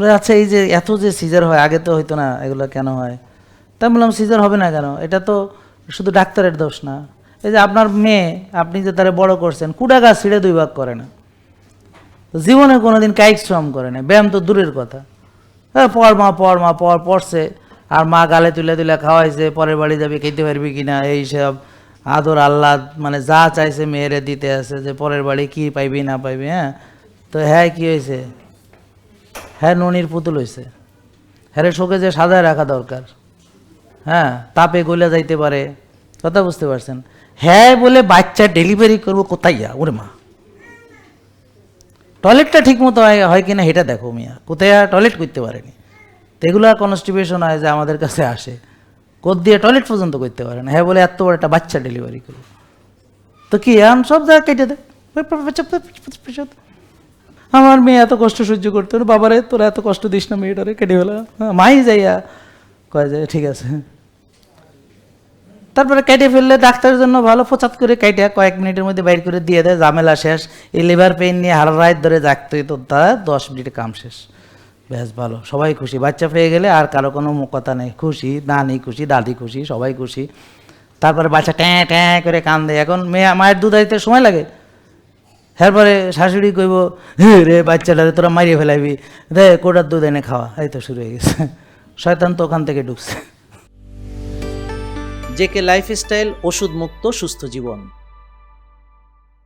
বলে আচ্ছা এই যে এত যে সিজার হয়, আগে তো হইতো না, এগুলো কেন হয়? তা বললাম সিজার হবে না কেন? এটা তো শুধু ডাক্তারের দোষ না। এই যে আপনার মেয়ে, আপনি যে তারা বড় করছেন, কুড়া গাছ ছিঁড়ে দুই ভাগ করে না। জীবনে কোনোদিন কায়িক শ্রম করে না। ব্যায়াম তো দূরের কথা। হ্যাঁ পর মা পর মা, পর পড়ছে, আর মা গালে তুলে তুলে খাওয়াইছে, পরের বাড়ি যাবে, খেতে পারবি কি না এইসব আদর আল্লাহ মানে যা চাইছে মেয়েরে দিতে আছে, যে পরের বাড়ি কি পাইবি না পাইবি হ্যাঁ? তো হ্যাঁ কি হয়েছে? হ্যাঁ ননির পুতুল হয়েছে হ্যাঁ শোকে যে সাজায় রাখা দরকার। হ্যাঁ তাপে গলে যাইতে পারে। কথা বুঝতে পারছেন? হ্যাঁ বলে বাচ্চা ডেলিভারি করব কোথায় যা ওরে মা। টয়লেটটা ঠিক মতো হয় কিনা সেটা দেখো মিয়া। কোথায় টয়লেট করতে পারেনি। তো এগুলো কনস্টিপেশন হয় যে আমাদের কাছে আসে। কোদ দিয়ে টয়লেট পর্যন্ত করতে পারে না। হ্যাঁ বলে এত বড় একটা বাচ্চা ডেলিভারি করব। তো কি এখন সব জায়গা কেটে দেয়। আমার মেয়ে এত কষ্ট সহ্য করতে বাবারে তোরা এত কষ্ট দিস না মেয়েটারে কেটে ফেলা। হ্যাঁ, মাই যাইয়া কয় যায় ঠিক আছে। তারপরে কেটে ফেললে ডাক্তারের জন্য ভালো ফোচাত করে কেটে কয়েক মিনিটের মধ্যে বাইর করে দিয়ে দেয় ঝামেলা শেষ। এই লিভার পেইন নিয়ে হারা রাত ধরে জাগতে তা দশ মিনিটে কাম শেষ। বেশ ভালো। সবাই খুশি। বাচ্চা পেয়ে গেলে আর কারও কোনো কথা নেই। খুশি নানি খুশি দাদি খুশি সবাই খুশি। তারপরে বাচ্চা ট্যাঁ ট্যাঁ করে কান দেয় এখন মেয়ে মায়ের দুধ আইতে সময় লাগে? এরপরে শাশুড়ি কইব রে বাচ্চাটারে তোরা মারিয়ে ফেলাবি দে, কোটার দুধ এনে খাওয়া। এই তো শুরু হয়ে গেছে। শয়তান তো ওখান থেকে ঢুকছে। জেকে লাইফস্টাইল ওষুধ মুক্ত সুস্থ জীবন।